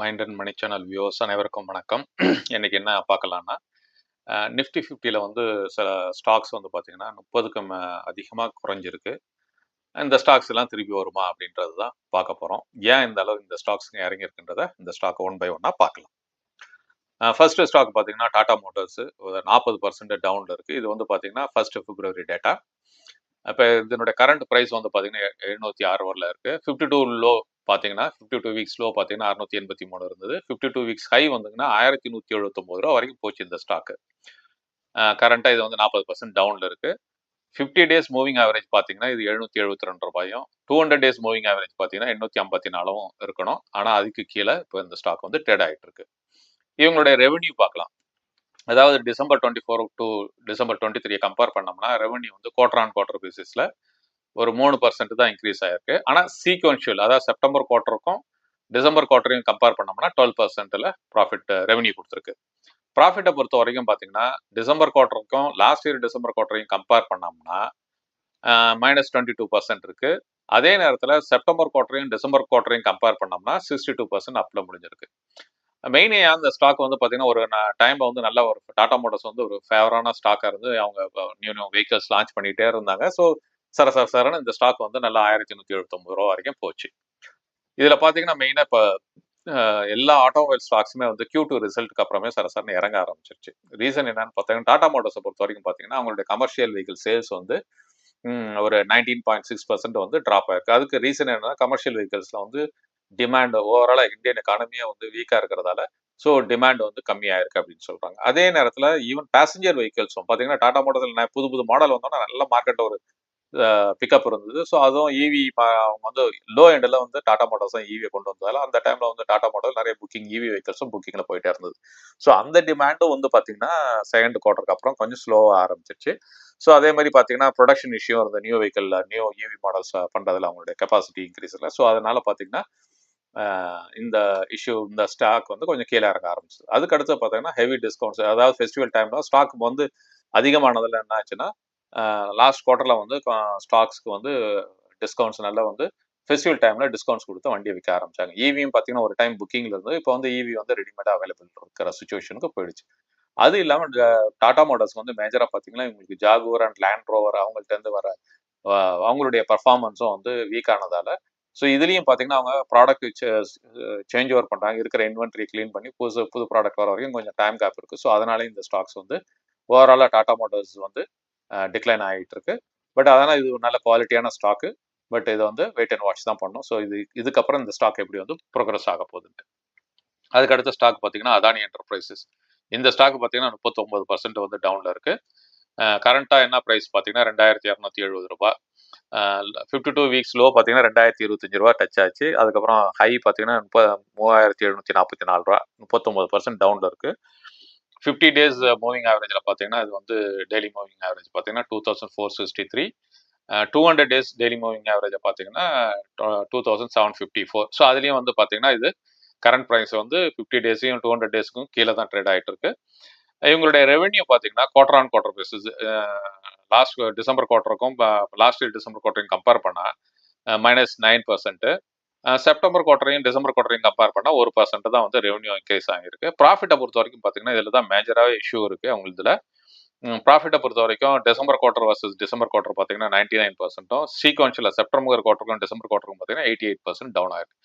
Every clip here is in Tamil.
Mind and money channel viewers அனைவருக்கும் வணக்கம். இன்னைக்கு என்ன பார்க்கலான்னா நிஃப்டி ஃபிஃப்டியில் வந்து சில ஸ்டாக்ஸ் வந்து பார்த்தீங்கன்னா முப்பதுக்கு அதிகமாக குறைஞ்சிருக்கு. இந்த ஸ்டாக்ஸ் எல்லாம் திருப்பி வருமா அப்படின்றது தான் பார்க்க போகிறோம் ஏன் இந்த அளவு இந்த ஸ்டாக்ஸுங்க இறங்கியிருக்குன்றத இந்த ஸ்டாக் ஒன் பை ஒன்னாக பார்க்கலாம். ஃபர்ஸ்ட் ஸ்டாக் பார்த்தீங்கன்னா டாடா மோட்டர்ஸ் நாற்பது பர்சன்ட் டவுனில் இருக்குது இது வந்து பார்த்தீங்கன்னா ஃபர்ஸ்ட் பிப்ரவரி டேட்டா இப்போ இதனுடைய கரண்ட் ப்ரைஸ் வந்து பார்த்தீங்கன்னா எழுநூற்றி ஆறு வரல இருக்குது ஃபிஃப்டி டூ லோ பார்த்தீங்கன்னா ஃபிஃப்டி டூ வீக்ஸ் லோ பார்த்தீங்கன்னா அறுநூத்தி எண்பத்தி மூணு இருந்தது. ஃபிஃப்டி டூ வீக்ஸ் ஹை வந்துங்கன்னா ஆயிரத்தி நூற்றி எழுபத்தொம்பது ரூபா வரைக்கும் போச்சு இந்த ஸ்டாக்கு கரண்ட்டாக இது வந்து நாற்பது பர்சன்ட் டவுனில் இருக்குது ஃபிஃப்டி டேஸ் மூவிங் ஆவரேஜ் பார்த்தீங்கன்னா இது எழுநூற்றி எழுபத்தி ரெண்டு ரூபாயும் two hundred days moving average பார்த்தீங்கன்னா எண்ணூற்றி ஐம்பத்தி நாலும் இருக்கணும். ஆனால் அதுக்கு கீழே இப்போ இந்த ஸ்டாக் வந்து ட்ரேட் ஆகிட்டு இருக்கு. இவங்களுடைய ரெவன்யூ பார்க்கலாம். அதாவது December twenty four to December twenty three compare பண்ணோம்னா ரெவன்யூ வந்து குவார்டர் ஆன் குவார்டர் பேசிஸில் ஒரு மூணு பர்சன்ட் தான் இன்க்ரீஸ் ஆயிருக்கு. ஆனால் சீக்வன்ஷியல் அதாவது செப்டம்பர் குவார்ட்டருக்கும் டிசம்பர் குவார்ட்டரையும் கம்பேர் பண்ணோம்னா டுவெல் பர்சன்ட்டில் ப்ராஃபிட் ரெவன்யூ கொடுத்துருக்கு. ப்ராஃபிட்டை பொறுத்த வரைக்கும் பார்த்தீங்கன்னா டிசம்பர் குவார்ட்டருக்கும் லாஸ்ட் இயர் டிசம்பர் குவார்ட்டரையும் கம்பேர் பண்ணோம்னா மைனஸ் டுவெண்ட்டி டூ பர்சன்ட் இருக்கு. அதே நேரத்தில் செப்டம்பர் குவார்ட்டரையும் டிசம்பர் குவார்ட்டரையும் கம்பேர் பண்ணோம்னா சிக்ஸ்டி டூ பர்சன்ட் அப்பில் முடிஞ்சிருக்கு மெயினே அந்த ஸ்டாக் வந்து பார்த்தீங்கன்னா ஒரு டைம் வந்து நல்ல ஒரு டாடா மோட்டர்ஸ் வந்து ஒரு ஃபேவரான ஸ்டாக்காக இருந்து அவங்க நியூ நியூ வெஹிக்கல்ஸ் லான்ச் பண்ணிகிட்டே இருந்தாங்க. ஸோ சர சர சரன்னு இந்த ஸ்டாக் வந்து நல்லா ஆயிரத்தி நூற்றி எழுபத்தொம்பது ரூபா வரைக்கும் போச்சு. இதில் பார்த்தீங்கன்னா மெயினாக இப்போ எல்லா ஆட்டோமொபைல் ஸ்டாக்ஸுமே வந்து கியூ டூ ரிசல்ட்டுக்கு அப்புறமே சரசரன்னு இறங்க ஆரம்பிச்சிருச்சு. ரீசன் என்னன்னு பார்த்தீங்கன்னா டாடா மோட்டர்ஸை பொறுத்த வரைக்கும் பார்த்தீங்கன்னா அவங்களுடைய கமர்ஷியல் வெஹிக்கிள் சேல்ஸ் வந்து ஒரு நைன்டீன் பாயிண்ட் சிக்ஸ் பர்சன்ட் வந்து ட்ராப் ஆயிருக்கு. அதுக்கு ரீசன் என்னன்னா கமர்ஷியல் வெஹிக்கிள்ஸில் வந்து டிமாண்ட் ஓவராலாக இந்தியன் எக்கானமியே வந்து வீக்காக இருக்கிறதால ஸோ டிமாண்ட் வந்து கம்மியாயிருக்கு அப்படின்னு சொல்றாங்க. அதே நேரத்தில் ஈவன் பேசஞ்சர் வெஹிக்கிள்ஸும் பார்த்தீங்கன்னா டாடா மோட்டர்ஸில் புது புது மாடல் வந்தோம்னா நல்ல மார்க்கெட் ஒரு பிக்கப் இருந்தது. ஸோ அதுவும் இவி அவங்க வந்து லோ எண்டில் வந்து டாடா மோட்டார்ஸும் ஈவியை கொண்டு வந்ததால் அந்த டைமில் வந்து டாடா மோட்டார் நிறைய புக்கிங் ஈவி வெஹிக்கல்ஸும் புக்கிங்கில் போயிட்டே இருந்தது. ஸோ அந்த டிமாண்டும் வந்து பார்த்தீங்கன்னா செகண்ட் குவார்ட்டருக்கு அப்புறம் கொஞ்சம் ஸ்லோவாக ஆரம்பிச்சிச்சு ஸோ அதே மாதிரி பார்த்தீங்கன்னா ப்ரொடக்ஷன் இஷ்யூ இருந்த new vehicle new EV models பண்ணுறதுல அவங்களுடைய கெப்பாசிட்டி இன்க்ரீஸ் இல்லை. ஸோ அதனால் பார்த்தீங்கன்னா இந்த இஷ்யூ இந்த ஸ்டாக் வந்து கொஞ்சம் கீழே இறங்க ஆரம்பிச்சது. அதுக்கடுத்து பார்த்தீங்கன்னா ஹெவி டிஸ்கவுண்ட்ஸ் அதாவது ஃபெஸ்டிவல் டைம்ல ஸ்டாக் வந்து அதிகமானதில் என்ன ஆச்சுன்னா லாஸ்ட் குவார்ட்டரில் வந்து ஸ்டாக்ஸ்க்கு வந்து டிஸ்கவுண்ட்ஸ் நல்லா வந்து ஃபெஸ்டிவல் டைமில் டிஸ்கவுண்ட்ஸ் கொடுத்து வண்டியை விற்க ஆரம்பிச்சாங்க. ஈவியும் பார்த்தீங்கன்னா ஒரு டைம் புக்கிங்கில் இருந்து இப்போ வந்து ஈவி வந்து ரெடிமேடாக அவைலபிள் இருக்கிற சுச்சுவேஷனுக்கு போயிடுச்சு. அது இல்லாமல் டாடா மோட்டர்ஸ் வந்து மேஜராக பார்த்தீங்கன்னா இவங்களுக்கு ஜாகுவர் அண்ட் லேண்ட் ரோவர் அவங்கள்ட்டேருந்து வர அவங்களுடைய பர்ஃபார்மன்ஸும் வந்து வீக் ஆனதால் ஸோ இதுலேயும் பார்த்தீங்கன்னா அவங்க ப்ராடக்ட் சேஞ்ச் ஓவர் பண்ணுறாங்க இருக்கிற இன்வென்ட்ரி க்ளீன் பண்ணி புதுசு புது ப்ராடக்ட் வர வரைக்கும் கொஞ்சம் டைம் கேப் இருக்குது ஸோ அதனால இந்த ஸ்டாக்ஸ் வந்து ஓவராலாக டாடா மோட்டர்ஸ் வந்து டிக்ளைன் ஆகிட்டு இருக்கு பட் அதனால் இது ஒரு நல்ல குவாலிட்டியான ஸ்டாக்கு பட் இதை வந்து வெயிட் அண்ட் வாட்ச் தான் பண்ணும் ஸோ இது இதுக்கப்புறம் இந்த ஸ்டாக் எப்படி வந்து ப்ரோக்ரஸ் ஆக போகுதுன்ட்டு. அதுக்கு அடுத்த ஸ்டாக் பார்த்தீங்கன்னா அதானி என்டர்பிரைசஸ் இந்த ஸ்டாக் பார்த்தீங்கன்னா முப்பத்தொம்பது பர்சன்ட் வந்து டவுனில் இருக்கு. கரண்ட்டாக என்ன ப்ரைஸ் பார்த்தீங்கன்னா ரெண்டாயிரத்தி இரநூத்தி எழுபது ரூபா ஃபிஃப்டி டூ வீக்ஸ் லோ பார்த்தீங்கன்னா ரெண்டாயிரத்தி இருபத்தஞ்சு ரூபா டச் ஆச்சு. அதுக்கப்புறம் ஹை பார்த்தீங்கன்னா முப்ப மூவாயிரத்தி எழுநூற்றி நாற்பத்தி நாலு ரூபா முப்பத்தொம்பது பர்சன்ட் டவுனில் இருக்குது ஃபிஃப்டி டேஸ் மூவிங் ஆவரேஜில் பார்த்தீங்கன்னா இது வந்து டெய்லி மூவிங் ஆவரேஜ் பார்த்தீங்கன்னா two thousand four sixty three two hundred days daily moving ஆவரேஜை பார்த்தீங்கன்னா two thousand seven fifty four so அதுலேயும் வந்து பார்த்தீங்கன்னா இது கரண்ட் ப்ரைஸ் வந்து ஃபிஃப்டி டேஸையும் டூ ஹண்ட்ரட் டேஸ்க்கும் கீழே தான் ட்ரேட் ஆகிட்டு இருக்கு. இவங்களுடைய ரெவென்யூ பார்த்தீங்கன்னா quarter on quarter basis last December குவார்ட்டருக்கும் last year December குவார்ட்டரையும் கம்பேர் பண்ணால் மைனஸ் நைன் பர்சன்ட்டு செப்டம்பர் குவார்டரையும் டிசம்பர் குவார்டரையும் கம்பேர் பண்ணால் ஒரு பர்சன்ட் தான் வந்து ரெவன்யூ இன்க்ரீஸ் ஆகிருக்கு ப்ராஃபிட்டை பொறுத்த வரைக்கும் பார்த்தீங்கன்னா இதில் தான் மேஜராகவே இஷ்யூ இருக்குது அவங்களுதுல. ப்ராஃபிட்டை பொறுத்த வரைக்கும் December quarter versus December quarter பார்த்தீங்கன்னா நைன்டி நைன் பர்சன்ட்டும் சீக்வன்ஷியல் செப்டம்பர் குவார்டருக்கும் டிசம்பர் குவார்டருக்கும் பார்த்தீங்கன்னா எயிட்டி எயிட் பர்சன்ட் டவுன் ஆயிருக்கு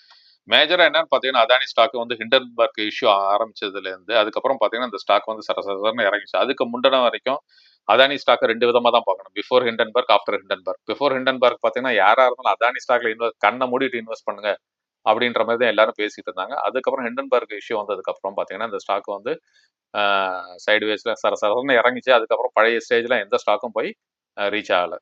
மேஜராக என்னன்னு பார்த்தீங்கன்னா அதானி ஸ்டாக் வந்து ஹிண்டன்பர்க் இஷ்யூ ஆரம்பிச்சதுலேருந்து அதுக்கப்புறம் பார்த்தீங்கன்னா இந்த ஸ்டாக் வந்து சரசரன்னு இறங்கிச்சு அதுக்கு முந்தின வரைக்கும் அதானி ஸ்டாக்கை ரெண்டு விதமாக தான் பார்க்கணும். Before Hindenburg after Hindenburg before Hindenburg பார்த்தீங்கன்னா யாராக இருந்தாலும் அதானி ஸ்டாக்ல இன்வெஸ்ட் கண்ணை மூடிட்டு இன்வெஸ்ட் பண்ணுங்க அப்படின்ற மாதிரி தான் எல்லாரும் பேசிட்டு இருந்தாங்க. அதுக்கப்புறம் ஹிண்டன்பர்க் இஷ்யூ வந்ததுக்கப்புறம் பார்த்தீங்கன்னா இந்த ஸ்டாக் வந்து சைடுவேஸில் சர சரன்னு இறங்கிச்சு. அதுக்கப்புறம் பழைய ஸ்டேஜில் எந்த ஸ்டாக்கும் போய் ரீச் ஆகலை.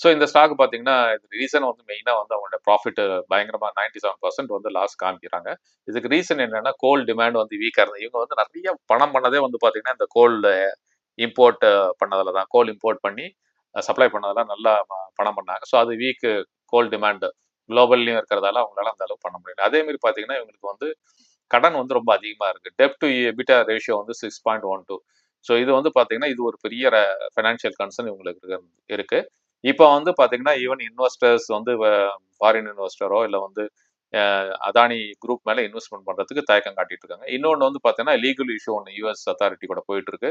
ஸோ இந்த ஸ்டாக் பார்த்தீங்கன்னா ரீசன் வந்து மெயினாக வந்து அவங்களோட ப்ராஃபிட் பயங்கரமாக நைன்டி செவன் பர்சன்ட் வந்து லாஸ் காமிக்கிறாங்க. இதுக்கு ரீசன் என்னென்னா கோல் டிமாண்ட் வந்து வீக்காக இருந்தது இவங்க வந்து நிறைய பணம் பண்ணதே வந்து பார்த்தீங்கன்னா இந்த கோல்டு இம்போர்ட் பண்ணதில் தான் கோல் இம்போர்ட் பண்ணி சப்ளை பண்ணதெல்லாம் நல்லா பணம் பண்ணாங்க. ஸோ அது வீக் கோல் டிமாண்டு குளோபல்லையும் இருக்கிறதால அவங்களால அந்த அளவு பண்ண முடியல. அதே மாதிரி பார்த்தீங்கன்னா இவங்களுக்கு வந்து கடன் வந்து ரொம்ப அதிகமாக இருக்கு. டெப் டு எபிட்டா ரேஷியோ வந்து six point one two so இது வந்து பார்த்தீங்கன்னா இது ஒரு பெரிய ஃபைனான்ஷியல் கன்சர்ன் இவங்களுக்கு இருக்கு இப்போ வந்து பார்த்தீங்கன்னா ஈவன் இன்வெஸ்டர்ஸ் வந்து ஃபாரின் இன்வெஸ்டரோ இல்லை வந்து அதானி குரூப் மேலே இன்வெஸ்ட்மெண்ட் பண்ணுறதுக்கு தயக்கம் காட்டிட்டு இருக்காங்க. இன்னொன்று வந்து பார்த்தீங்கன்னா லீகல் இஷ்யூ ஒன்று யூஎஸ் அத்தாரிட்டி கூட போயிட்டு இருக்கு.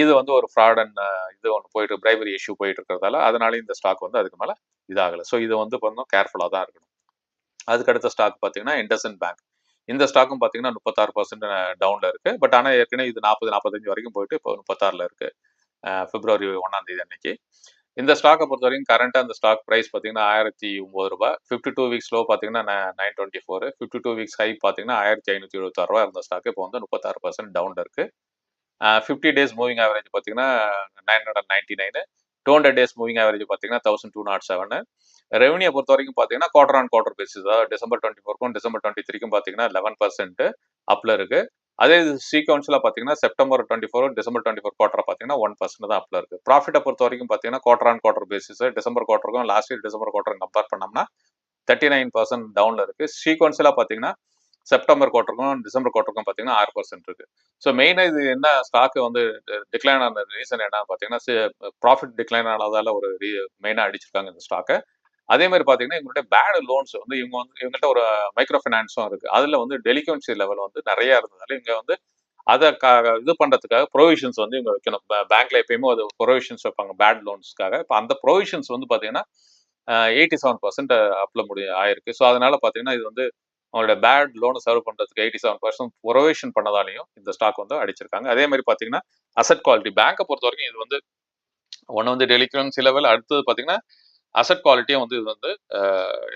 இது வந்து ஒரு ஃப்ராட் அண்ட் இது ஒன்று போயிட்டு பிரைவரி இஷ்யூ போயிட்டு இருக்கிறதால அதனால இந்த ஸ்டாக் வந்து அதுக்கு மேலே இதாகலை. ஸோ இது வந்து பார்த்தோம்னா கேர்ஃபுல்லாக தான் இருக்கணும். அதுக்கு அடுத்த ஸ்டாக் பார்த்தீங்கன்னா இண்டஸ்இன் பேங்க் இந்த ஸ்டாக்கும் பார்த்தீங்கன்னா முப்பத்தாறு பர்சன்ட் டவுனில் இருக்குது பட் ஆனால் ஏற்கனவே இது நாற்பது நாற்பத்தஞ்சு வரைக்கும் போயிட்டு இப்போ முப்பத்தாறில் இருக்குது பிப்ரவரி ஒன்றாம் தேதி அன்னைக்கு. இந்த ஸ்டாக்கை பொறுத்த வரைக்கும் கரண்ட்டாக அந்த ஸ்டாக் ப்ரைஸ் பார்த்தீங்கன்னா ஆயிரத்தி ஒம்பது ரூபாய் ஃபிஃப்டி டூ வீக்ஸ் லோ பார்த்தீங்கன்னா nine twenty four fifty two weeks high பார்த்தீங்கன்னா ஆயிரத்தி ஐநூற்றி எழுபத்தாறு ரூபா இருந்த ஸ்டாக் இப்போ வந்து முப்பத்தாறு பர்சன்ட் டவுனில் இருக்குது ஃபிஃப்டி டேஸ் மூவிங் ஆவரேஜ் பார்த்தீங்கன்னா nine hundred ninety nine two hundred days moving average பார்த்தீங்கன்னா thousand two nought seven revenue பொறுத்த வரைக்கும் பார்த்தீங்கன்னா குவார்டர் ஆன் குவார்டர் பேசிஸ் அதாவது டிசம்பர் டுவெண்ட்டி ஃபோர்க்கும் டிசம்பர் டுவெண்ட்டி த்ரீக்கும் பார்த்தீங்கன்னா லெவன் பர்சன்ட் அப்ல இருக்கு. அதே சீக்வன்ஸில் பார்த்தீங்கன்னா September twenty four December twenty four quarter பார்த்தீங்கன்னா ஒன் பர்சன்ட் தான் அப்ல இருக்கு. ப்ராஃபிட்டை பொறுத்த வரைக்கும் பார்த்தீங்கன்னா quarter on quarter basis December குவார்டருக்கும் last year December quarter compare பண்ணோம்னா தேர்ட்டி நைன் பர்சன்ட் டவுனில் இருக்கு. சீக்வன்ஸில் பார்த்தீங்கன்னா செப்டம்பர் குவார்டருக்கும் டிசம்பர் குவார்டருக்கும் பார்த்தீங்கன்னா ஆறு பர்சன்ட் இருக்கு. ஸோ மெயினாக இது என்ன ஸ்டாக்கு வந்து டிக்ளைன் ஆன ரீசன் என்ன பார்த்தீங்கன்னா ப்ராஃபிட் டிக்ளைன் ஆனதால ஒரு மெயினாக அடிச்சிருக்காங்க இந்த ஸ்டாக்கை அதே மாதிரி பார்த்தீங்கன்னா இவங்களுடைய பேட் லோன்ஸ் வந்து இவங்க வந்து இவங்கள்ட்ட ஒரு மைக்ரோ ஃபினான்ஸும் இருக்கு. அதில் வந்து டெலிகன்சி லெவல் வந்து நிறைய இருந்ததால இவங்க வந்து அதை இது பண்ணுறதுக்காக ப்ரொவிஷன்ஸ் வந்து இவங்க வைக்கணும். பேங்க்ல எப்பயுமே அது ப்ரொவிஷன்ஸ் வைப்பாங்க பேட் லோன்ஸ்க்காக இப்போ அந்த ப்ரொவிஷன்ஸ் வந்து பார்த்தீங்கன்னா எயிட்டி செவன் பர்சன்ட் அப்ல முடிய ஆயிருக்கு. ஸோ அதனால பார்த்தீங்கன்னா இது வந்து அவங்களோட பேட் லோனை சர்வ் பண்ணுறதுக்கு எயிட்டி செவன் பர்சன்ட் ப்ரொவேஷன் பண்ணதாலையும் இந்த ஸ்டாக் வந்து அடிச்சிருக்காங்க. அதே மாதிரி பார்த்தீங்கன்னா அசட் குவாலிட்டி பேங்கை பொறுத்த வரைக்கும் இது வந்து ஒன்று வந்து டெலிகரன்சி லெவல் அடுத்தது பார்த்தீங்கன்னா அசட் குவாலிட்டியும் வந்து இது வந்து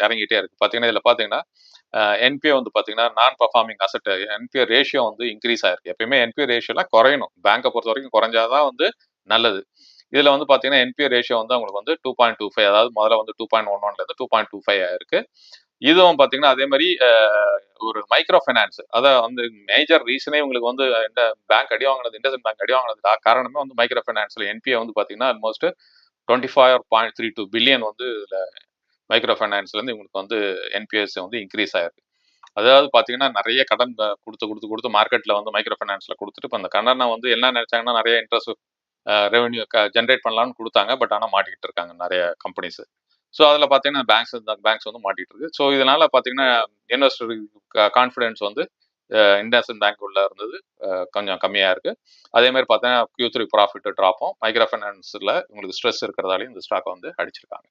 இறங்கிட்டே இருக்கு. பார்த்தீங்கன்னா இதில் பார்த்தீங்கன்னா என்பிஏ வந்து பார்த்தீங்கன்னா non performing asset NPA ratio வந்து இன்க்ரீஸ் ஆயிருக்கு. எப்பயுமே என்பிஏ ரேஷியோலாம் குறையணும். பேங்கை பொறுத்த வரைக்கும் குறைஞ்சாதான் வந்து நல்லது. இதில் வந்து பார்த்தீங்கன்னா என்பிஏ ரேஷியோ வந்து அவங்களுக்கு வந்து டூ பாயிண்ட் டூ ஃபைவ் அதாவது முதல்ல வந்து டூ பாயிண்ட் ஒன் ஒன்லேருந்து டூ பாயிண்ட் டூ ஃபைவ் ஆயிருக்கு. இதுவும் பார்த்தீங்கன்னா அதே மாதிரி ஒரு மைக்ரோ ஃபைனான்ஸ் அதான் வந்து மேஜர் ரீசனே உங்களுக்கு வந்து இந்த பேங்க் அடி வாங்கினது இண்டஸ்இன் பேங்க் அடி வாங்கினது காரணமே வந்து மைக்ரோ ஃபைனான்ஸில் என்பிஏ வந்து பார்த்தீங்கன்னா almost twenty five point three two billion வந்து இதில் மைக்ரோ ஃபைனான்ஸ்லேருந்து இவங்களுக்கு வந்து என்பிஎஸ் வந்து இன்க்ரீஸ் ஆயிருக்கு. அதாவது பார்த்தீங்கன்னா நிறைய கடன் கொடுத்து கொடுத்து கொடுத்து மார்க்கெட்டில் வந்து மைக்ரோ ஃபைனான்ஸில் கொடுத்துட்டு இப்போ அந்த கடனை வந்து என்ன நினைச்சாங்கன்னா நிறைய இன்ட்ரெஸ்ட் ரெவன்யூ ஜென்ரேட் பண்ணலாம்னு கொடுத்தாங்க. பட் ஆனால் மாட்டிக்கிட்டு இருக்காங்க நிறைய கம்பெனிஸ் ஸோ அதில் பார்த்தீங்கன்னா பேங்க்ஸ் பேங்க்ஸ் வந்து மாட்டிட்டு இருக்கு ஸோ இதனால பார்த்தீங்கன்னா இன்வெஸ்டர் கான்ஃபிடென்ஸ் வந்து இண்டஸ்இன் பேங்க் உள்ள இருந்தது. கொஞ்சம் கம்மியாக இருக்கு. அதே மாதிரி பார்த்தீங்கன்னா கியூ த்ரீ ப்ராஃபிட் ட்ராப்பும் மைக்ரோ ஃபைனான்ஸில் உங்களுக்கு ஸ்ட்ரெஸ் இருக்கிறதாலையும் இந்த ஸ்டாக்கை வந்து அடிச்சிருக்காங்க.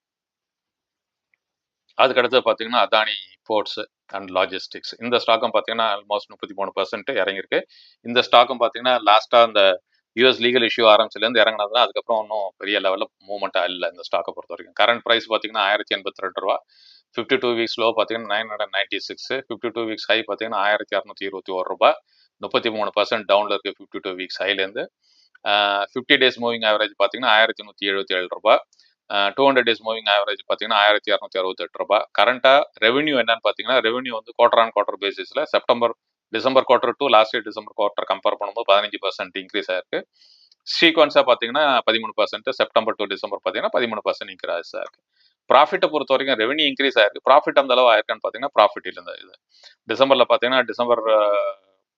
அதுக்கடுத்து பார்த்தீங்கன்னா அதானி போர்ட்ஸ் அண்ட் லாஜிஸ்டிக்ஸ் இந்த ஸ்டாக்கும் பார்த்தீங்கன்னா ஆல்மோஸ்ட் முப்பத்தி மூணு பர்சன்ட் இறங்கியிருக்கு. இந்த ஸ்டாக்கும் பார்த்தீங்கன்னா லாஸ்ட்டாக அந்த யூஎஸ் லீகல் இஷ்யூ ஆரம்பிச்சிலேருந்து இறங்கினதுல அதுக்கப்புறம் ஒன்றும் பெரிய லெவலில் மூவ்மெண்ட்டாக இல்லை இந்த ஸ்டாக்கை பொறுத்த வரைக்கும். கரண்ட் ப்ரைஸ் பார்த்தீங்கன்னா ஆயிரத்தி எண்பத்தி ரெண்டு ரூபா. ஃபிஃப்டி டூ வீக்ஸ் லோ பார்த்தீங்கன்னா nine hundred ninety six fifty two weeks high பார்த்தீங்கன்னா ஆயிரத்தி இரநூத்தி இருபத்தி ஒரு ரூபா. முப்பத்தி மூணு பர்சன்ட் டவுனில் இருக்குது ஃபிஃப்டி டூ வீக்ஸ் ஹைலேருந்து ஃபிஃப்டி டேஸ் மூவிங் ஆவரேஜ் பார்த்தீங்கன்னா ஆயிரத்தி நூற்றி எழுபத்தி ஏழு ரூபா. Two hundred days moving average பார்த்தீங்கன்னா ஆயிரத்தி இரநூத்தி அறுபத்தெட்டு ரூபா. கரண்ட்டாக ரெவன்யூ என்னன்னு பார்த்தீங்கன்னா ரெவன்யூ வந்து குவார்டர் ஆன் குவார்டர் பேசிஸில் September December quarter to last year December quarter compare பண்ணும்போது பதினஞ்சு பர்சன்ட் இன்க்ரீஸ் ஆயிருக்கு. சீக்வன்ஸாக பார்த்தீங்கன்னா பதிமூணு பர்சன்ட் செப்டம்பர் டு டிசம்பர் பார்த்தீங்கன்னா பதிமூணு பர்சன்ட் இன்க்ரீஸ் ஆயிருக்கு. ப்ராஃபிட்டை பொறுத்த வரைக்கும் ரெவன்யூ இன்க்ரீஸ் ஆயிருக்கு. ப்ராஃபிட் அந்த அளவு ஆயிருக்கான்னு பார்த்தீங்கன்னா ப்ராஃபிட் இல்லை. இது டிசம்பரில் பார்த்தீங்கன்னா December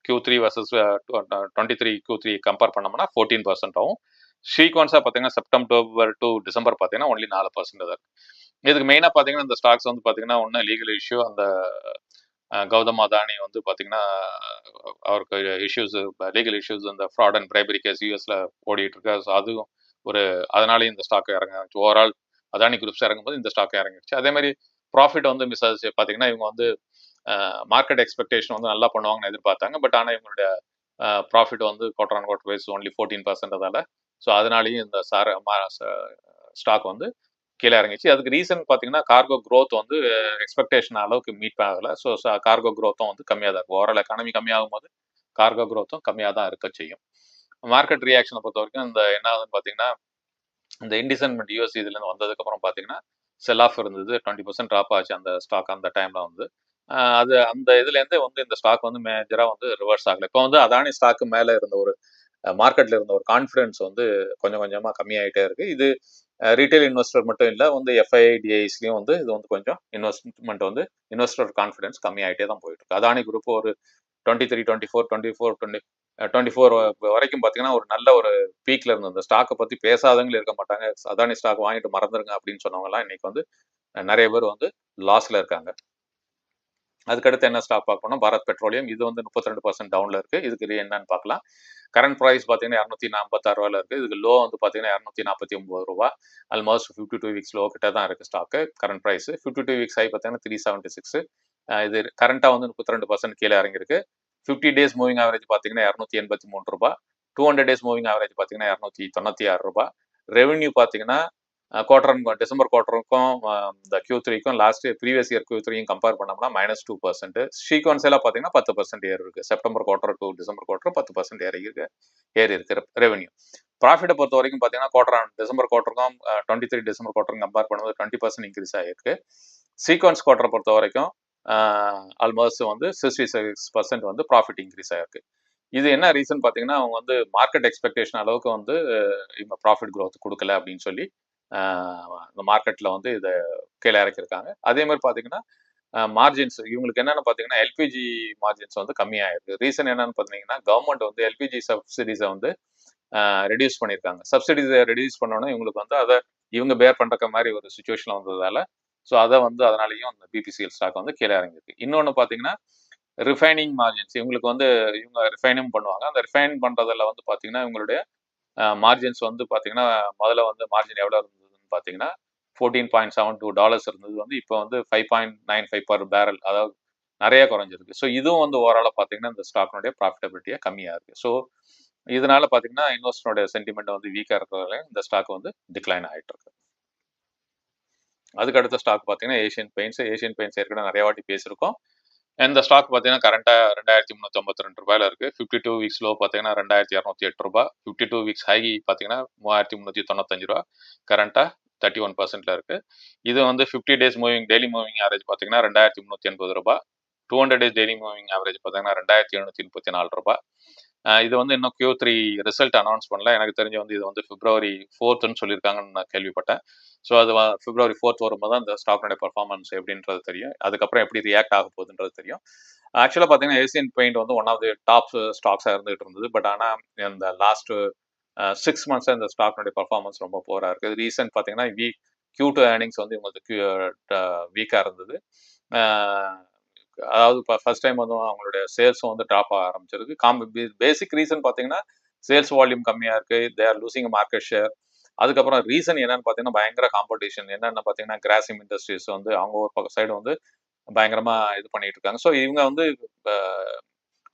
Q three versus twenty three Q three compare பண்ணோம்னா ஃபோர்டீன் பர்சன்ட் ஆகும். சீக்வன்ஸாக பார்த்தீங்கன்னா செப்டம்பர் டு டிசம்பர் பார்த்தீங்கன்னா ஒன்லி நாலு பர்சன்ட் தான் இருக்கு. இதுக்கு மெயினாக பார்த்தீங்கன்னா இந்த ஸ்டாக்ஸ் வந்து பார்த்தீங்கன்னா ஒன்றும் லீகல் இஷ்யூ அந்த கௌதம் அதானி வந்து பார்த்தீங்கன்னா அவருக்கு இஷ்யூஸ் லீகல் இஷ்யூஸ் இந்த ஃப்ராட் அண்ட் பிரைபரி கேஸ் யூஎஸ்ல ஓடிட்டு இருக்கு ஸோ அதுவும் ஒரு அதனாலேயும் இந்த ஸ்டாக் இறங்கிச்சு ஓவரால் அதானி குரூப்ஸ் இறங்கும்போது இந்த ஸ்டாக் இறங்கிடுச்சு. அதே மாதிரி ப்ராஃபிட் வந்து மிஸ் ஆச்சு. பார்த்தீங்கன்னா இவங்க வந்து மார்க்கெட் எக்ஸ்பெக்டேஷன் வந்து நல்லா பண்ணுவாங்கன்னு எதிர்பார்த்தாங்க. பட் ஆனால் இவங்களுடைய ப்ராஃபிட் வந்து quarter on quarter wise only fourteen percent அதால். ஸோ அதனாலேயும் இந்த சார ஸ்டாக் வந்து கீழே இறங்கிச்சு. அதுக்கு ரீசன் பார்த்தீங்கன்னா கார்கோ க்ரோத் வந்து எக்ஸ்பெக்டேஷன் அளவுக்கு மீட் ஆகலை. ஸோ கார்கோ க்ரோத்தும் வந்து கம்மியாக தான் இருக்கும் ஓரளவு எக்கானமி கம்மியாகும் போது கார்கோ க்ரோத்தும் கம்மியாக தான் இருக்க செய்யும். மார்க்கெட் ரியாக்ஷனை பொறுத்த வரைக்கும் இந்த என்ன ஆகுதுன்னு பார்த்தீங்கன்னா இந்த இண்டிசன்மெண்ட் யூஎஸ் இதுலேருந்து வந்ததுக்கப்புறம் பார்த்தீங்கன்னா செல் ஆஃப் இருந்தது. டுவெண்ட்டி பர்சன்ட் ட்ராப் ஆச்சு அந்த ஸ்டாக் அந்த டைமில் வந்து. அது அந்த இதுலேருந்தே வந்து இந்த ஸ்டாக் வந்து மேஜராக வந்து ரிவர்ஸ் ஆகலை. இப்போ வந்து அதானி ஸ்டாக்கு மேலே இருந்த ஒரு மார்க்கெட்ல இருந்த ஒரு கான்ஃபிடன்ஸ் வந்து கொஞ்சம் கொஞ்சமாக கம்மியாயிட்டே இருக்கு. இது ரீட்டைல் இன்வெஸ்டர் மட்டும் இல்லை வந்து எஃப்ஐடிஐஸ்லையும் வந்து இது வந்து கொஞ்சம் இன்வெஸ்ட்மெண்ட் வந்து இன்வெஸ்டர் கான்ஃபிடன்ஸ் கம்மியாகிட்டே தான் போயிட்டு இருக்கு அதானி குரூப் ஒரு twenty three twenty four twenty four twenty twenty four வரைக்கும் பார்த்தீங்கன்னா ஒரு நல்ல ஒரு பீக்ல இருந்தது. அந்த ஸ்டாக்கை பற்றி பேசாதவங்களும் இருக்க மாட்டாங்க. அதானி ஸ்டாக் வாங்கிட்டு மறந்துருங்க அப்படின்னு சொன்னவங்கலாம் இன்னைக்கு வந்து நிறைய பேர் வந்து லாஸ்ல இருக்காங்க. அதுக்கடுத்து என்ன ஸ்டாக் பார்க்கணும் பாரத் பெட்ரோலியம். இது வந்து முப்பத்தி ரெண்டு பர்சன்ட் டவுனில் இருக்குது இதுக்கு என்னன்னு பார்க்கலாம். கரண்ட் ப்ரைஸ் பார்த்தீங்கன்னா இரநூத்தி நாற்பத்தாறு ரூபாயில் இருக்குது இதுக்கு லோ வந்து பார்த்தீங்கன்னா இரநூத்தி நாற்பத்தி ஒம்பது ரூபா. Almost fifty two weeks low கிட்ட தான் இருக்குது stock current price fifty two weeks ஆகி பார்த்தீங்கன்னா த்ரீ செவன்ட்டி சிக்ஸ் இது கரண்ட்டாக வந்து முப்பத்தி ரெண்டு பர்சன்ட் கீழே இறங்கிருக்கு ஃபிஃப்டி டேஸ் மூவிங் ஆவரேஜ் பார்த்தீங்கன்னா இரநூத்தி எண்பத்தி மூணு ரூபா. Two hundred days moving average பார்த்தீங்கன்னா இரநூத்தி தொண்ணூற்றி ஆறு ரூபா. ரெவன்யூ பார்த்தீங்கன்னா குவார்டர் டிசம்பர் குவார்டருக்கும் இந்த கியூ த்ரீக்கும் லாஸ்ட் ப்ரீவியஸ் இயர் கியூ த்ரீயும் கம்பேர் பண்ணோம்னா மைனஸ் டூ பர்சன்ட் சீக்வன்ஸ் எல்லாம் பார்த்தீங்கன்னா பத்து பர்சன்ட் ஏர் இருக்கு. September quarter to December quarter பத்து பர்சன்ட் ஏறி இருக்கு ஏர் இருக்கு ரெவன்யூ ப்ராஃபிட்டை பொறுத்த வரைக்கும் பார்த்தீங்கன்னா குவார்டர் டிசம்பர் குவார்டருக்கும் டுவெண்ட்டி த்ரீ டிசம்பர் குவார்டரும் கம்பேர் பண்ணும்போது டுவெண்ட்டி பர்சன்ட் இன்க்ரீஸ் ஆகிருக்கு சீக்வன்ஸ் குவார்டரை பொறுத்த வரைக்கும் ஆல்மோஸ்ட் வந்து சிக்ஸ்டி சிக்ஸ் பர்சன்ட் வந்து ப்ராஃபிட் இன்க்ரீஸ் ஆகிருக்கு இது என்ன ரீசன் பார்த்தீங்கன்னா அவங்க வந்து மார்க்கெட் எக்ஸ்பெக்டேஷன் அளவுக்கு வந்து இவங்க ப்ராஃபிட் க்ரோத் கொடுக்கல அப்படின்னு சொல்லி இந்த மார்க்கெட்டில் வந்து இதை கீழே இறக்கியிருக்காங்க. அதே மாதிரி பார்த்தீங்கன்னா மார்ஜின்ஸ் இவங்களுக்கு என்னென்னு பார்த்தீங்கன்னா எல்பிஜி மார்ஜின்ஸ் வந்து கம்மியாயிருக்கு. ரீசன் என்னன்னு பார்த்தீங்கன்னா கவர்மெண்ட் வந்து எல்பிஜி சப்சிடிஸை வந்து ரெடியூஸ் பண்ணியிருக்காங்க. சப்சிடிஸை ரெடியூஸ் பண்ணோன்னா இவங்களுக்கு வந்து அதை இவங்க பேர் பண்ணுற மாதிரி ஒரு சுச்சுவேஷன் வந்ததால ஸோ அதை வந்து அதனாலையும் அந்த பிபிசிஎல் ஸ்டாக் வந்து கீழே இறங்கியிருக்கு. இன்னொன்று பார்த்தீங்கன்னா ரிஃபைனிங் மார்ஜின்ஸ் இவங்களுக்கு வந்து இவங்க ரிஃபைனும் பண்ணுவாங்க. அந்த ரிஃபைன் பண்ணுறதில் வந்து பார்த்தீங்கன்னா இவங்களுடைய மார்ஜின்ஸ் வந்து பார்த்தீங்கன்னா முதல்ல வந்து மார்ஜின் எவ்வளோ இருந்தது பார்த்தீங்கன்னா fourteen point seven two dollars இருந்தது. வந்து இப்போ வந்து five point nine five per barrel அதாவது நிறைய குறைஞ்சிருக்கு. ஸோ இதுவும் வந்து ஓவராலாக பார்த்தீங்கன்னா இந்த ஸ்டாக்னுடைய ப்ராஃபிட்டபிலிட்டியாக கம்மியாக இருக்குது ஸோ இதனால பார்த்தீங்கன்னா இன்வெஸ்டருடைய சென்டிமெண்ட் வந்து வீக்காக இருக்கிறதுல இந்த ஸ்டாக் வந்து டிக்ளைன் ஆகிட்டு இருக்கு. அதுக்கு அடுத்த ஸ்டாக் பார்த்தீங்கன்னா ஏஷியன் பெயிண்ட்ஸ் ஏஷியன் பெயிண்ட்ஸ் ஏற்கனவே நிறைய வாட்டி பேசியிருக்கோம். இந்த ஸ்டாக் பார்த்தீங்கன்னா கரண்ட்டாக ரெண்டாயிரத்தி முந்நூற்றி ஐம்பத்தி ரெண்டு ரூபாயில் இருக்குது ஃபிஃப்டி டூ வீக்ஸ் லோ பார்த்தீங்கன்னா ரெண்டாயிரத்தி இரநூத்தி எட்டு ரூபா. ஃபிஃப்டி டூ வீக்ஸ் ஹை பார்த்தீங்கன்னா மூவாயிரத்தி முந்நூற்றி தொண்ணூத்தஞ்சு ரூபா. கரண்ட்டாக தேர்ட்டி ஒன் பர்சன்ட்ல இருக்குது இது வந்து fifty days moving daily moving average பார்த்தீங்கன்னா ரெண்டாயிரத்தி முந்நூற்றி எண்பது ரூபா. Two hundred days daily moving average பார்த்தீங்கன்னா ரெண்டாயிரத்தி எழுநூற்றி முப்பத்தி நாலு ரூபா. இது வந்து இன்னும் கியூ த்ரீ ரிசல்ட் அனௌன்ஸ் பண்ணல. எனக்கு தெரிஞ்சு வந்து இது வந்து பிப்ரவரி ஃபோர்த்துன்னு சொல்லியிருக்காங்கன்னு நான் கேள்விப்பட்டேன். ஸோ அது பிப்ரவரி ஃபோர்த் வரும்போது தான் இந்த ஸ்டாக்னுடைய பர்ஃபார்மன்ஸ் எப்படின்றது தெரியும். அதுக்கப்புறம் எப்படி ரியாக்ட் ஆக போகுதுன்றது தெரியும். ஆக்சுவலாக பார்த்தீங்கன்னா ஏசியன் பெயிண்ட் வந்து ஒன் ஆஃப் தி டாப் ஸ்டாக்ஸாக இருந்துகிட்டு இருந்தது. பட் ஆனால் இந்த லாஸ்ட் சிக்ஸ் மந்த்ஸாக இந்த ஸ்டாக்னுடைய பர்ஃபார்மன்ஸ் ரொம்ப போராக இருக்குது ரீசெண்ட் பார்த்தீங்கன்னா வீக் கியூ டூ ஏர்னிங்ஸ் வந்து இவங்களுக்கு வீக்காக இருந்தது. அதாவது இப்போ ஃபர்ஸ்ட் டைம் வந்து அவங்களுடைய சேல்ஸும் வந்து ட்ராப் ஆக ஆரம்பிச்சிருக்கு. காம் பேசிக் ரீசன் பார்த்தீங்கன்னா சேல்ஸ் வால்யூம் கம்மியாக இருக்குது they are losing market share அதுக்கப்புறம் ரீசன் என்னன்னு பார்த்தீங்கன்னா பயங்கர காம்படிஷன் என்னென்ன பார்த்தீங்கன்னா கிராசிம் இண்டஸ்ட்ரீஸ் வந்து அவங்க ஒரு பக்கம் சைடு வந்து பயங்கரமாக இது பண்ணிட்டு இருக்காங்க. ஸோ இவங்க வந்து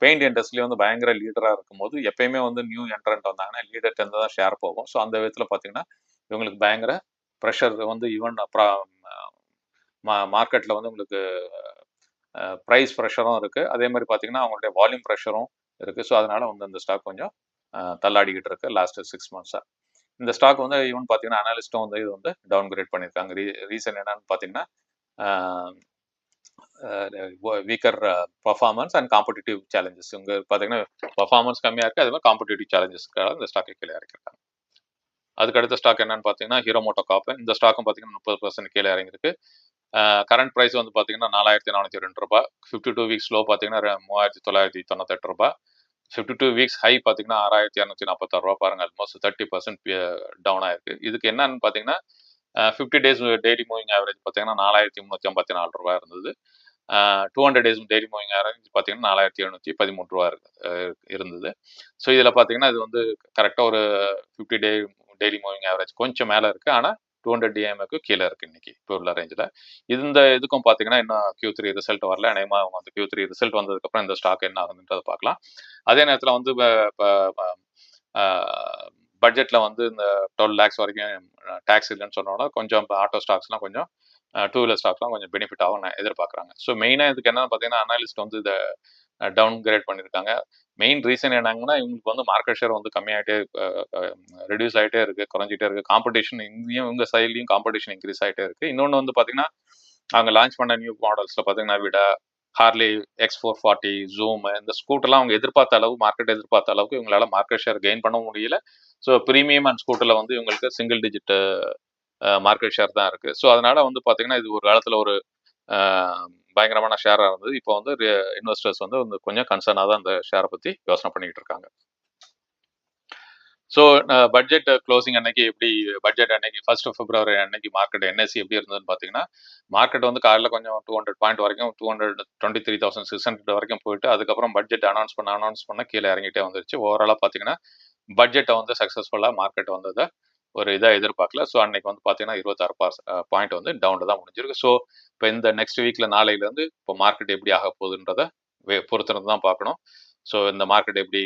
பெயிண்ட் இண்டஸ்ட்ரி வந்து பயங்கர லீடராக இருக்கும்போது எப்பயுமே வந்து நியூ என்ட்ரண்ட் வந்தாங்கன்னா லீடர் டென் தான் ஷேர் போகும். ஸோ அந்த விதத்தில் பார்த்தீங்கன்னா இவங்களுக்கு பயங்கர ப்ரெஷர் வந்து ஈவன் மார்க்கெட்டில் வந்து உங்களுக்கு ப்ரைஸ் ப்ரெஷரும் இருக்குது அதே மாதிரி பார்த்தீங்கன்னா அவங்களுடைய வால்யூம் ப்ரெஷரும் இருக்குது ஸோ அதனால வந்து இந்த ஸ்டாக் கொஞ்சம் தள்ளாடிக்கிட்டு இருக்கு லாஸ்ட் சிக்ஸ் மந்த்ஸாக இந்த ஸ்டாக் வந்து ஈவன் பார்த்தீங்கன்னா அனாலிஸ்ட்டும் வந்து இது வந்து டவுன் கிரேட் பண்ணியிருக்காங்க. ரீ ரீசன் என்னன்னு பார்த்தீங்கன்னா weaker performance and competitive challenges இங்கே பார்த்தீங்கன்னா பர்ஃபார்மன்ஸ் கம்மியாக இருக்குது அதே மாதிரி காம்படிட்டிவ் சேலஞ்சஸ்க்காக இந்த ஸ்டாக்கை கீழே இறக்கிருக்காங்க அதுக்கு அடுத்த ஸ்டாக் என்னன்னு பார்த்தீங்கன்னா ஹீரோ மோட்டோ காப்பு இந்த ஸ்டாக்கும் பார்த்தீங்கன்னா முப்பது பர்சன்ட் கீழே இறங்கிருக்கு கரண்ட் ப்ரைஸ் வந்து பார்த்தீங்கன்னா நாலாயிரத்தி நானூற்றி ரெண்டு ரூபாய். ஃபிஃப்டி டூ வீக்ஸ் லோ பார்த்தீங்கன்னா மூவாயிரத்தி தொள்ளாயிரத்தி தொண்ணூத்தெட்டு ரூபா ஃபிஃப்டி டூ வீக்ஸ் ஹை பார்த்தீங்கன்னா ஆறாயிரத்தி இரநூத்தி நாற்பத்தாறு ரூபா பாருங்கள் ஆல்மோஸ்ட் தேர்ட்டி பர்சன்ட் டவுன் ஆயிருக்கு. இதுக்கு என்னன்னு பார்த்தீங்கன்னா fifty days daily moving average பார்த்தீங்கன்னா நாலாயிரத்தி முந்நூற்றி ஐம்பத்தி நாலு ரூபா இருந்தது. Two hundred days daily moving average பார்த்தீங்கன்னா நாலாயிரத்தி எழுநூற்றி பதிமூணு ரூபா இருந்தது. ஸோ இதில் பார்த்தீங்கன்னா இது வந்து கரெக்டாக ஒரு fifty day daily moving average கொஞ்சம் மேலே இருக்குது ஆனால் டூ ஹண்ட்ரட் டிஎம்ஏக்கு கீழே இருக்கு இன்னைக்கு இப்போ உள்ள ரேஞ்சில் இந்த இதுக்கும் பார்த்தீங்கன்னா இன்னும் கியூ த்ரீ ரிசல்ட் வரல. அநேகமாக அவங்க அந்த கியூ த்ரீ ரிசல்ட் வந்ததுக்கப்புறம் இந்த ஸ்டாக் என்ன ஆகுதுன்றதை பார்க்கலாம் அதே நேரத்தில் வந்து பட்ஜெட்டில் வந்து இந்த டுவெல் லேக்ஸ் வரைக்கும் டேக்ஸ் இல்லைன்னு சொன்னோன்னா கொஞ்சம் இப்போ ஆட்டோ ஸ்டாக்ஸ்லாம் கொஞ்சம் டூ வீலர் ஸ்டாக்ஸ்லாம் கொஞ்சம் பெனிஃபிட் ஆகும் எதிர்பார்க்குறாங்க. ஸோ மெயினாக இதுக்கு என்னன்னு பார்த்தீங்கன்னா அனாலிஸ்ட் வந்து இதை டவுன் கிரேட் பண்ணியிருக்காங்க மெயின் ரீசன் என்னங்கன்னா இவங்களுக்கு வந்து மார்க்கெட் ஷேர் வந்து கம்மியாகிட்டே ரெடியூஸ் ஆகிட்டே இருக்குது குறைஞ்சிட்டே இருக்குது காம்படிஷன் இங்கேயும் இவங்க சைட்லையும் காம்படிஷன் இன்க்ரீஸ் ஆகிட்டே இருக்குது இன்னொன்று வந்து பார்த்தீங்கன்னா அவங்க லான்ச் பண்ண நியூ மாடல்ஸில் பார்த்தீங்கன்னா விட Harley X four forty zoom இந்த ஸ்கூட்டர்லாம் அவங்க எதிர்பார்த்த அளவு மார்க்கெட் எதிர்பார்த்த அளவுக்கு இவங்களால மார்க்கெட் ஷேர் கெயின் பண்ண முடியல. ஸோ ப்ரீமியம் அண்ட் ஸ்கூட்டரில் வந்து இவங்களுக்கு சிங்கிள் டிஜிட் மார்க்கெட் ஷேர் தான் இருக்குது ஸோ அதனால வந்து பார்த்தீங்கன்னா இது ஒரு காலத்தில் ஒரு பயங்கரமான ஷேராக இருந்தது. இப்போ வந்து இன்வெஸ்டர்ஸ் வந்து கொஞ்சம் கன்சர்னாக தான் அந்த ஷேரை பற்றி யோசனை பண்ணிக்கிட்டு இருக்காங்க. ஸோ பட்ஜெட் க்ளோசிங் அன்னைக்கு எப்படி பட்ஜெட் அன்னைக்கு ஃபர்ஸ்ட் பிப்ரவரி அன்னைக்கு மார்க்கெட் என்எஸ்சி எப்படி இருந்ததுன்னு பார்த்தீங்கன்னா மார்க்கெட் வந்து காலையில் கொஞ்சம் டூ ஹண்ட்ரட் பாயிண்ட் வரைக்கும் two hundred twenty three thousand six hundred வரைக்கும் போயிட்டு அதுக்கப்புறம் பட்ஜெட் அனௌன்ஸ் பண்ண அனௌன்ஸ் பண்ண கீழே இறங்கிட்டே வந்துருச்சு. ஓவராலாக பார்த்தீங்கன்னா பட்ஜெட்டை வந்து சக்ஸஸ்ஃபுல்லாக மார்க்கெட் வந்ததை. ஒரு இதாக எதிர்பார்க்கல. ஸோ அன்னைக்கு வந்து பார்த்தீங்கன்னா இருபத்தாறு பாஸ் பாயிண்ட் வந்து டவுனில் தான் முடிஞ்சிருக்கு. ஸோ இப்போ இந்த நெக்ஸ்ட் வீக்கில் நாளையிலேருந்து இப்போ மார்க்கெட் எப்படி ஆக போகுதுன்றதை பொறுத்திருந்து தான் பார்க்கணும். ஸோ இந்த மார்க்கெட் எப்படி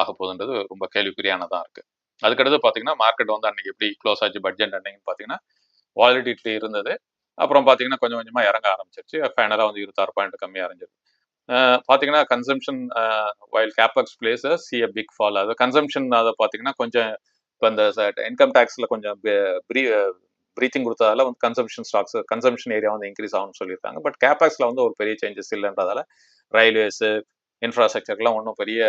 ஆக போகுதுன்றது ரொம்ப கேள்விக்குறியானதாக இருக்குது அதுக்கடுத்து பார்த்தீங்கன்னா மார்க்கெட் வந்து அன்னைக்கு எப்படி க்ளோஸ் ஆச்சு பட்ஜெட் அன்னைக்கு பார்த்தீங்கன்னா வாலிடிட்டி இருந்தது. அப்புறம் பார்த்தீங்கன்னா கொஞ்சம் கொஞ்சமாக இறங்க ஆரம்பிச்சிருச்சு. ஃபைனலாக வந்து இருபத்தாறு பாயிண்ட் கம்மியாக இருந்துச்சு. பார்த்தீங்கன்னா consumption while capex places see a big fall அது கன்சம்ஷன் அதை பார்த்தீங்கன்னா கொஞ்சம் இப்போ இந்த இன்கம் டேக்ஸில் கொஞ்சம் ப்ரீ ப்ரீத்திங் கொடுத்ததால வந்து கன்சம்ஷன் ஸ்டாக்ஸ் கன்சம்ஷன் ஏரியா வந்து இன்க்ரீஸ் ஆகும்னு சொல்லியிருக்காங்க. பட் கேபக்ஸில் வந்து ஒரு பெரிய சேஞ்சஸ் இல்லைன்றதால ரயில்வேஸு இன்ஃப்ராஸ்ட்ரக்சர்லாம் ஒன்றும் பெரிய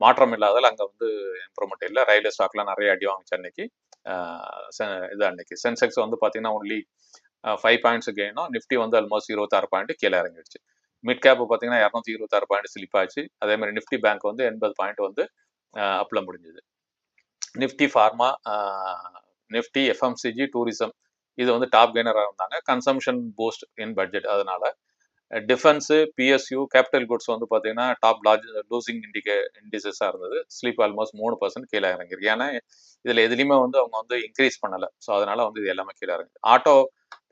மாற்றம் இல்லாதால் அங்கே வந்து இம்ப்ரூவ்மெண்ட் இல்லை. ரயில்வே ஸ்டாக்லாம் நிறைய அடி வாங்கிச்சு அன்னைக்கு. இது அன்னைக்கு. சென்செக்ஸ் வந்து பார்த்தீங்கன்னா ஒன்லி ஃபைவ் பாயிண்ட்ஸ் கெயினும் நிஃப்டி வந்து ஆல்மோஸ்ட் இருபத்தாறு பாயிண்ட் கீழே இறங்கிடுச்சு. மிட் கேப் பார்த்தீங்கன்னா இரநூத்தி இருபத்தாறு பாயிண்ட் ஸ்லிப் ஆச்சு. அதே மாதிரி நிஃப்டி பேங்க் வந்து எண்பது பாயிண்ட் வந்து அப்பில் முடிஞ்சுது. Nifty pharma Nifty FMCG tourism இது வந்து டாப் கெய்னராக இருந்தாங்க. கன்சம்ஷன் பூஸ்ட் இன் பட்ஜெட் அதனால. டிஃபென்ஸு பிஎஸ்யூ கேபிட்டல் குட்ஸ் வந்து பார்த்தீங்கன்னா டாப் லார்ஜ் லூசிங் இண்டிகே இண்டிசஸாக இருந்தது. ஸ்லீப் ஆல்மோஸ்ட் மூணு பர்சன்ட் கீழே இறங்கிருக்கு ஏன்னா இதில் எதுலேயுமே வந்து அவங்க வந்து இன்க்ரீஸ் பண்ணலை. ஸோ அதனால வந்து இது எல்லாமே கீழே இறங்குது ஆட்டோ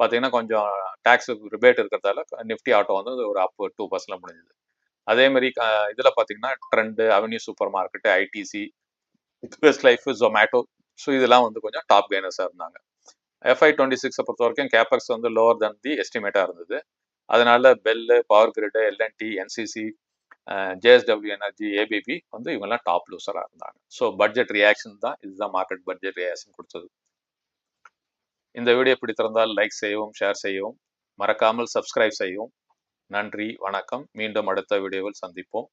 பார்த்தீங்கன்னா கொஞ்சம் டேக்ஸ் ரிபேட் இருக்கிறதால நிஃப்டி ஆட்டோ வந்து ஒரு அப் டூ பர்சன்ட்ல முடிஞ்சது. அதே மாதிரி இதில் பார்த்தீங்கன்னா Trent avenue super market ITC best life Zomato so இதெல்லாம் வந்து கொஞ்சம் டாப் கெய்னர்ஸாக இருந்தாங்க. எஃப்ஐ டுவெண்ட்டி சிக்ஸை பொறுத்த வரைக்கும் கேபக்ஸ் வந்து லோவர் தன் தி எஸ்டிமேட்டாக இருந்தது. அதனால BHEL power grid L and T NCC JSW energy ABB வந்து இவங்கெல்லாம் டாப் லூசராக இருந்தாங்க. ஸோ பட்ஜெட் ரியாக்ஷன் தான் இதுதான் மார்க்கெட் பட்ஜெட் ரியாக்ஷன் கொடுத்தது. இந்த வீடியோ பிடித்திருந்தால் லைக் செய்யவும் ஷேர் செய்யவும். மறக்காமல் சப்ஸ்கிரைப் செய்யவும். நன்றி வணக்கம். மீண்டும் அடுத்த வீடியோவில் சந்திப்போம்.